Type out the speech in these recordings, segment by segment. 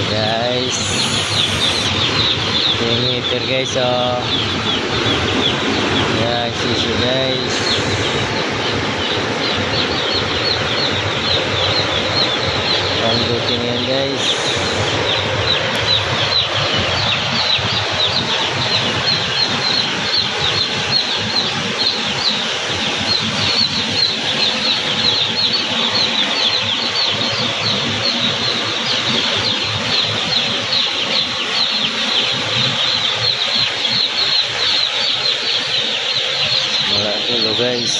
So guys. Yung meter guys oh. Yan, sisi guys. Ang duty niyan guys. Wala tulo guys.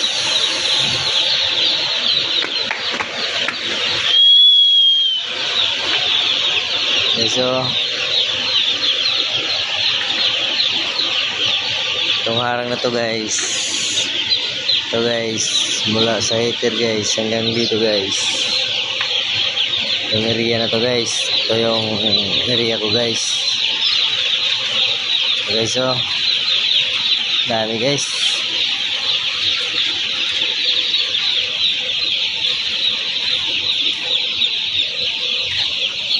Okay, so itong harang na to guys. Ito guys mula sa heater guys hanggang dito guys. Yung area na to guys. Ito yung area ko guys. Okay so dami guys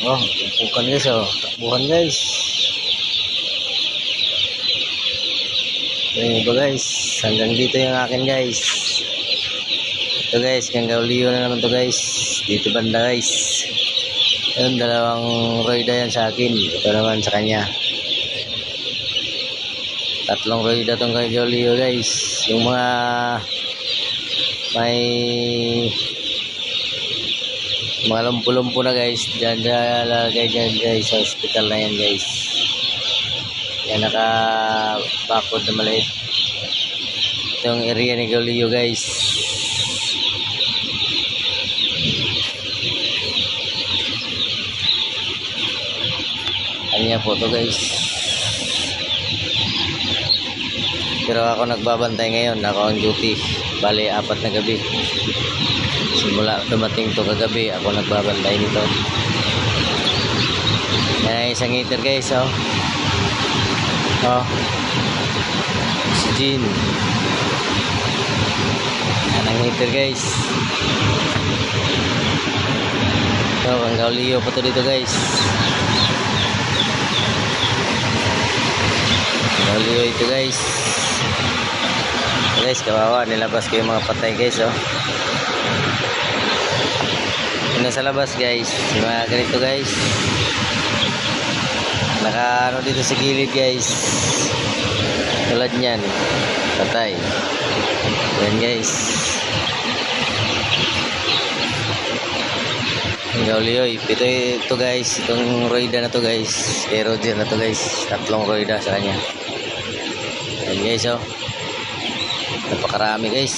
Oh, tumpukan guys oh. Takbuhan guys. Yung iba guys. Hanggang dito yung akin guys. Ito guys, Kanggauliyo na naman to guys. Dito banda guys. Ayun, dalawang roida yan sa akin. Ito naman sa kanya. Tatlong roida tong Kanggauliyo guys. Yung mga may mga lumpo-lumpo na guys. Dyan lalagay dyan guys sa hospital na yan guys. Yan naka bakod na maliit. Itong area ni Gaulio guys. Kanya po to guys pero ako nagbabantay ngayon. Ako on duty. Bali apat na gabi. Simula dumating to kagabi ako nagbabantay nito. Yan ang isang heater guys oh. Oh. Si Jean yan ang heater guys. Ito ang gaulio pa to dito guys. Gaulio ito guys guys kawawa nilabas ko yung mga patay guys oh. Yung nasa labas guys. Yung mga ganito guys. Naka ano dito sa gilid guys. Tulad nyan patay. Yan guys. Gaulioy ito ito guys. Itong roida na to guys. Kay Roger na to guys. Tatlong roida sa kanya. Yan guys oh napakarami guys.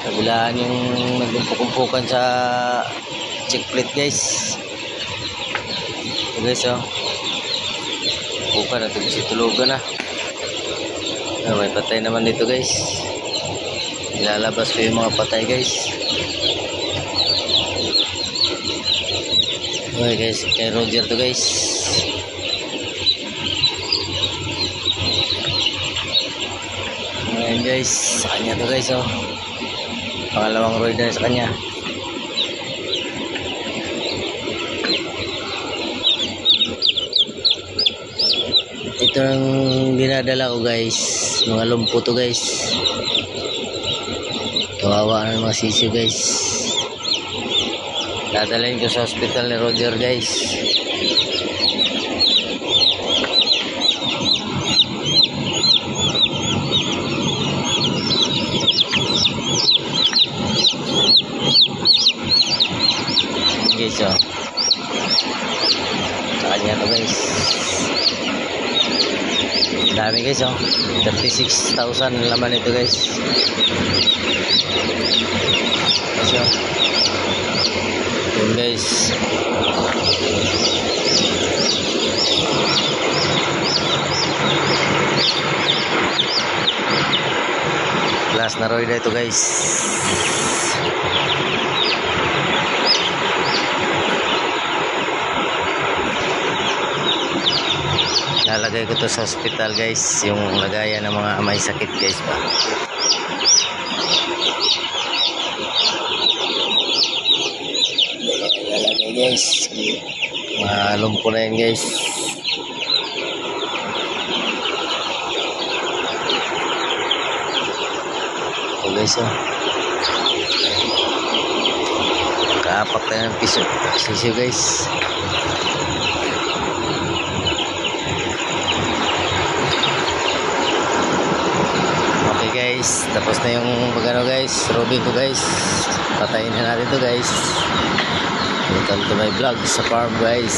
Kabilaan yung nagkumpukumpukan sa check plate guys. Ito guys oh. Kumpukan at tulugan na. Ah, may patay naman dito guys. Ilalabas ko yung mga patay guys. Okay guys. Kay Roger to guys Ayan guys, sa kanya to guys oh. Pangalawang rider sa kanya. Ito ang dinadala ko guys. Mga lumpo to guys. Kawawa ng mga sisyo guys. Dadalhin ko sa hospital ni Roger guys. Guys oh. Sa kanya to guys. Dami guys oh. 36,000 laman ito guys. Guys oh. Yun guys. Last na roida ito guys. Lalagay ko to sa hospital guys, yung lagayan ng mga may sakit guys pa. Lalagay guys. Mga lumpo na yan guys. Ito guys oh. Kaapak na ng piso. Sisiyo guys. Okay guys, tapos na yung pagano guys, robing ko guys. Patayin na natin to guys. Welcome to my vlog sa farm guys.